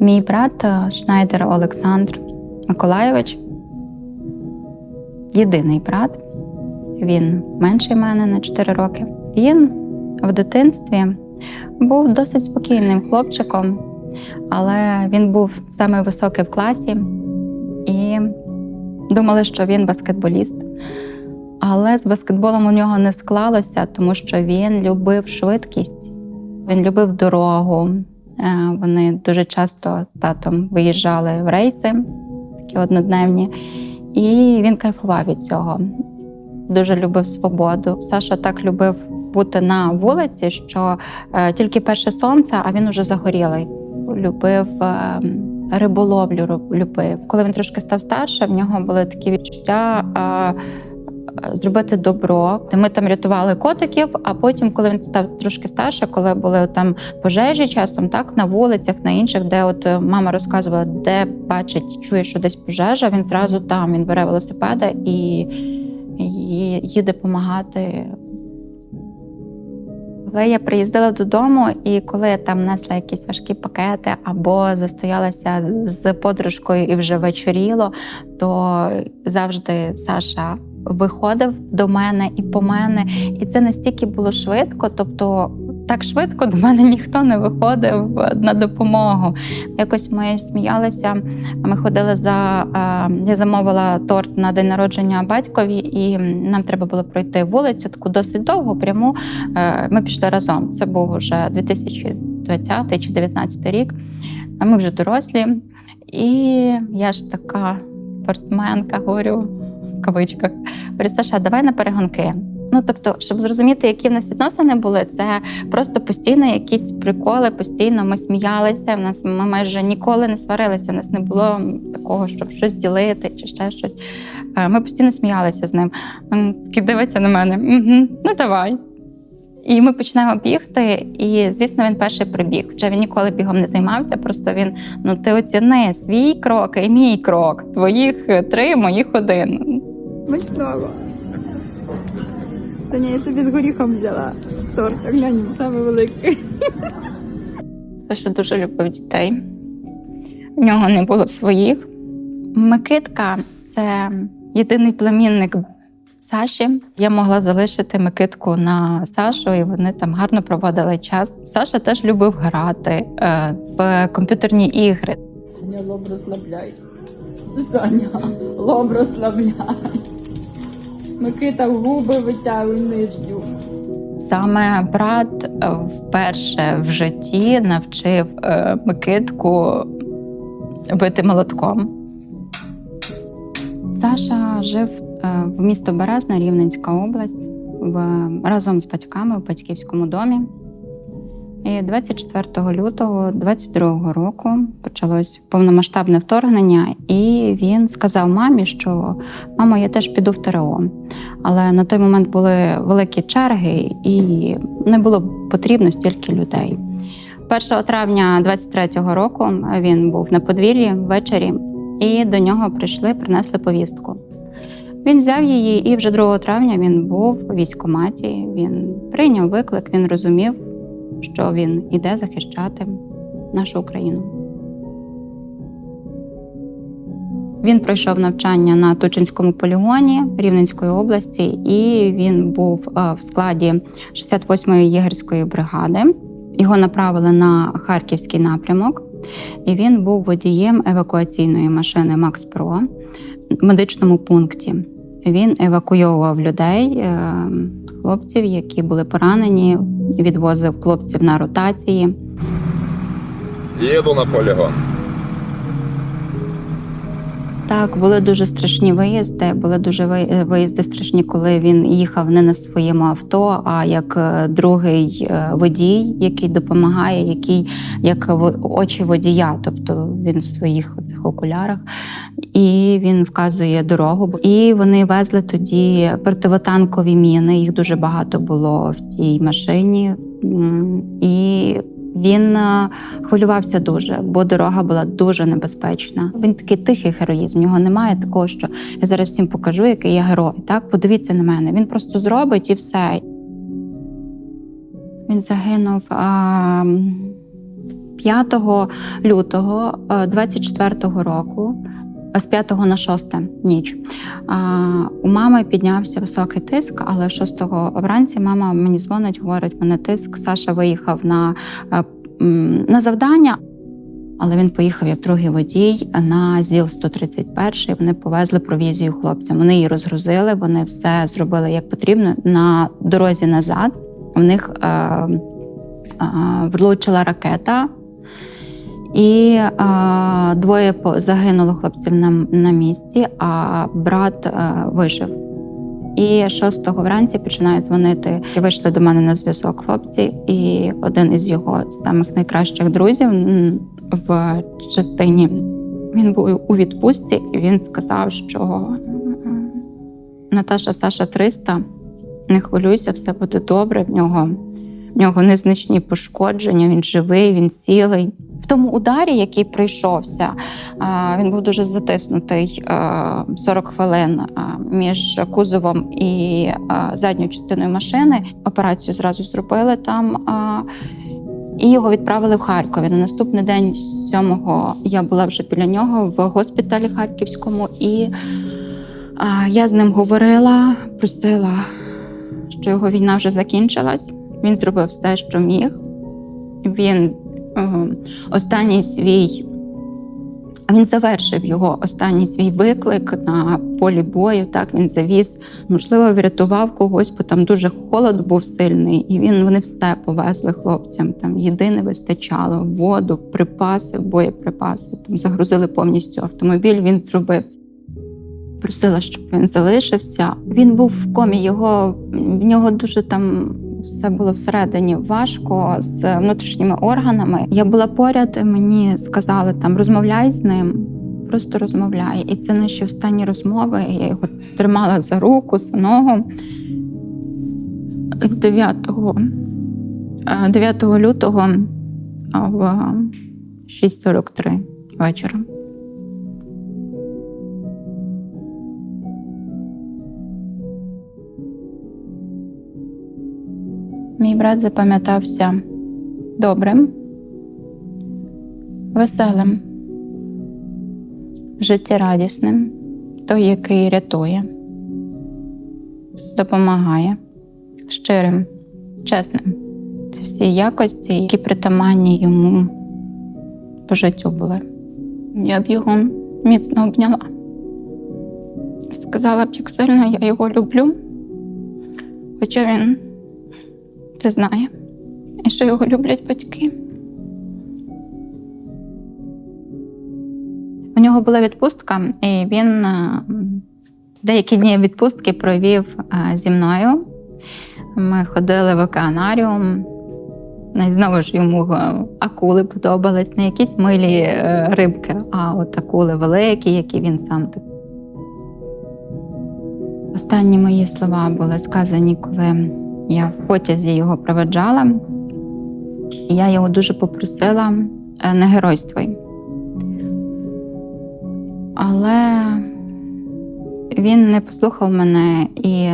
Мій брат е, Шнайдер Олександр Миколайович. Єдиний брат. Він менший мене на 4 роки. Він в дитинстві був досить спокійним хлопчиком, але він був самий високий в класі і думали, що він баскетболіст. Але з баскетболом у нього не склалося, тому що він любив швидкість, він любив дорогу. Е, Вони дуже часто з татом виїжджали в рейси, такі однодневні, і він кайфував від цього. Дуже любив свободу. Саша так любив бути на вулиці, що е, тільки перше сонце, а він уже загорілий. Любив е, риболовлю, любив. Коли він трошки став старше, в нього були такі відчуття. Зробити добро. Ми там рятували котиків, а потім, коли він став трошки старше, коли були там пожежі часом, так на вулицях, на інших, де от е, мама розказувала, де бачить, чує, що десь пожежа, він зразу там він бере велосипеда і, і їде допомагати. Коли я приїздила додому, і коли я там несла якісь важкі пакети або застоялася з подружкою і вже вечоріло, то завжди Саша виходив до мене і по мене. І це настільки було швидко, тобто так швидко до мене ніхто не виходив на допомогу. Якось ми сміялися. Ми ходили за е, я замовила торт на день народження батькові, і нам треба було пройти вулицю таку досить довго, пряму. Е, Ми пішли разом. Це був вже 2020 чи 2019 рік. Ми вже дорослі. І я ж така спортсменка, говорю кавичках. Говорю, Саша, давай на перегонки. Ну, тобто, щоб зрозуміти, які в нас відносини були, це просто постійно якісь приколи, постійно ми сміялися. В нас ми майже ніколи не сварилися. У нас не було такого, щоб щось ділити чи ще щось. Е, Ми постійно сміялися з ним. Він дивиться на мене. Угу, ну давай. І ми починаємо бігти, і звісно, він перший прибіг. Хоча він ніколи бігом не займався. Просто він ну ти оціни свій крок і мій крок. Твоїх е, три, моїх один. Смачного. Саня, я тобі з горіхом взяла. Торт, глянь, саме великий. що дуже любив дітей. В нього не було своїх. Микитка це єдиний племінник Саші. Я могла залишити Микитку на Сашу, і вони там гарно проводили час. Саша теж любив грати е, в комп'ютерні ігри. Саня, лоб розслабляй. Саня, лоб розслабляй. Микита губи витягуй нижню. Саме брат е, вперше в житті навчив е, Микитку бити молотком. Саша жив в місто Березна, Рівненська область, в, разом з батьками в батьківському домі. І 24 лютого 22 року почалось повномасштабне вторгнення, і він сказав мамі, що мамо, я теж піду в ТРО. Але на той момент були великі черги, і не було потрібно стільки людей. 1 травня 23-го року він був на подвір'ї ввечері, і до нього прийшли, принесли повістку. Він взяв її, і вже 2 травня він був у військкоматі. Він прийняв виклик, він розумів, що він іде захищати нашу Україну. Він пройшов навчання на Тучинському полігоні Рівненської області, і він був е, в складі 68-ї єгерської бригади. Його направили на харківський напрямок, і він був водієм евакуаційної машини Макс Про в медичному пункті. Він евакуйовував людей, е, хлопців, які були поранені, відвозив хлопців на ротації. Їду на полігон. Так, були дуже страшні виїзди. Були дуже виїзди страшні, коли він їхав не на своєму авто, а як е, другий е, водій, який допомагає, який як очі водія, тобто він в своїх цих окулярах, і він вказує дорогу. І вони везли тоді противотанкові міни. Їх дуже багато було в тій машині. І Він е, хвилювався дуже, бо дорога була дуже небезпечна. Він такий тихий героїзм. В нього немає такого, що я зараз всім покажу, який я герой. Так, подивіться на мене. Він просто зробить і все. Він загинув а, 5 лютого 24-го року, з 5 на 6 ніч. У мами піднявся високий тиск, але 6-го вранці мама мені дзвонить, говорить, мене тиск. Саша виїхав на, е, на завдання. Але він поїхав як другий водій на ЗІЛ 131. Вони повезли провізію хлопцям. Вони її розгрузили, вони все зробили як потрібно. На дорозі назад в них е, е, влучила ракета, і е, двоє загинуло хлопців на, на місці, а брат е, вижив. І 6 вранці починають дзвонити. Вийшли до мене на зв'язок хлопці, і один із його самих найкращих друзів в частині він був у відпустці, і він сказав, що Наташа Саша 300, не хвилюйся, все буде добре. В нього, в нього незначні пошкодження, він живий, він цілий. В тому ударі, який прийшовся, він був дуже затиснутий 40 хвилин між кузовом і задньою частиною машини. Операцію зразу зробили там. І його відправили в Харкові. На наступний день, 7-го, я була вже біля нього в госпіталі Харківському, і я з ним говорила, просила, що його війна вже закінчилась. Він зробив все, що міг. Він е, останній свій. Він завершив його останній свій виклик на полі бою. Так він завіз, можливо, врятував когось, бо там дуже холод був сильний, і він вони все повезли хлопцям. Там їди не вистачало, воду, припаси, боєприпаси. Там загрузили повністю автомобіль. Він зробив це. Просила, щоб він залишився. Він був в комі. Його в нього дуже там все було всередині важко з внутрішніми органами. Я була поряд, мені сказали там розмовляй з ним, просто розмовляй. І це наші останні розмови. Я його тримала за руку, за ногу. 9, е, 9 лютого а, в 6.43 вечора. Мій брат запам'ятався добрим, веселим, життєрадісним, той, який рятує, допомагає, щирим, чесним. Це всі якості, які притаманні йому по життю були. Я б його міцно обняла. Сказала б, як сильно я його люблю, хоча він це знає, і що його люблять батьки. У нього була відпустка, і він е, деякі дні відпустки провів е, зі мною. Ми ходили в океанаріум. Ну, знову ж йому е, акули подобались, не якісь милі рибки, а от акули великі, які він сам так. Останні мої слова були сказані, коли я в потязі його проведжала. І я його дуже попросила е, не геройствуй. Але він не послухав мене і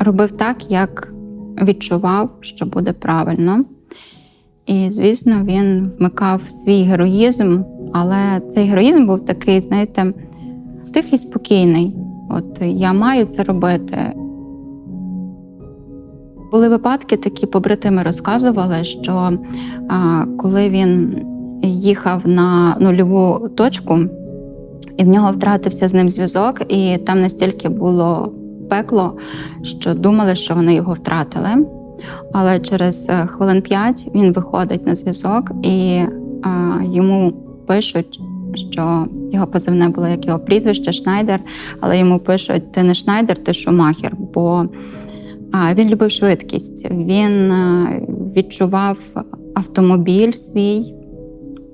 робив так, як відчував, що буде правильно. І, звісно, він вмикав свій героїзм, але цей героїзм був такий, знаєте, тихий, спокійний. От я маю це робити. Були випадки, такі побратими розказували, що а, коли він їхав на нульову точку, і в нього втратився з ним зв'язок, і там настільки було пекло, що думали, що вони його втратили. Але через е, хвилин п'ять він виходить на зв'язок, і а, йому пишуть, що його позивне було як його прізвище Шнайдер, але йому пишуть: ти не Шнайдер, ти Шумахер. Бо він любив швидкість, він е, відчував автомобіль свій,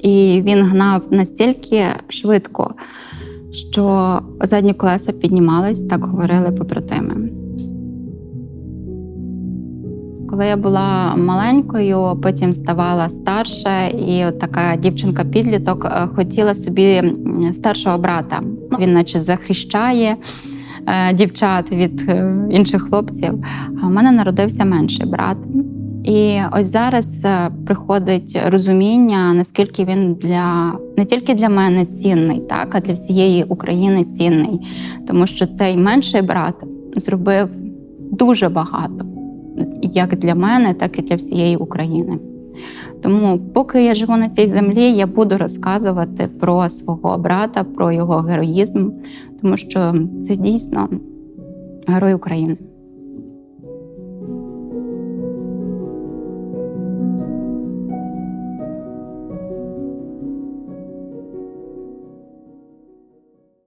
і він гнав настільки швидко, що задні колеса піднімались, так говорили побратими. Коли я була маленькою, потім ставала старша, і така дівчинка-підліток е, хотіла собі старшого брата. Він наче захищає дівчат від е, інших хлопців. А у мене народився менший брат. І ось зараз е, приходить розуміння, наскільки він для не тільки для мене цінний, так а для всієї України цінний, тому що цей менший брат зробив дуже багато, як для мене, так і для всієї України. Тому, поки я живу на цій землі, я буду розказувати про свого брата, про його героїзм, тому що це дійсно герой України.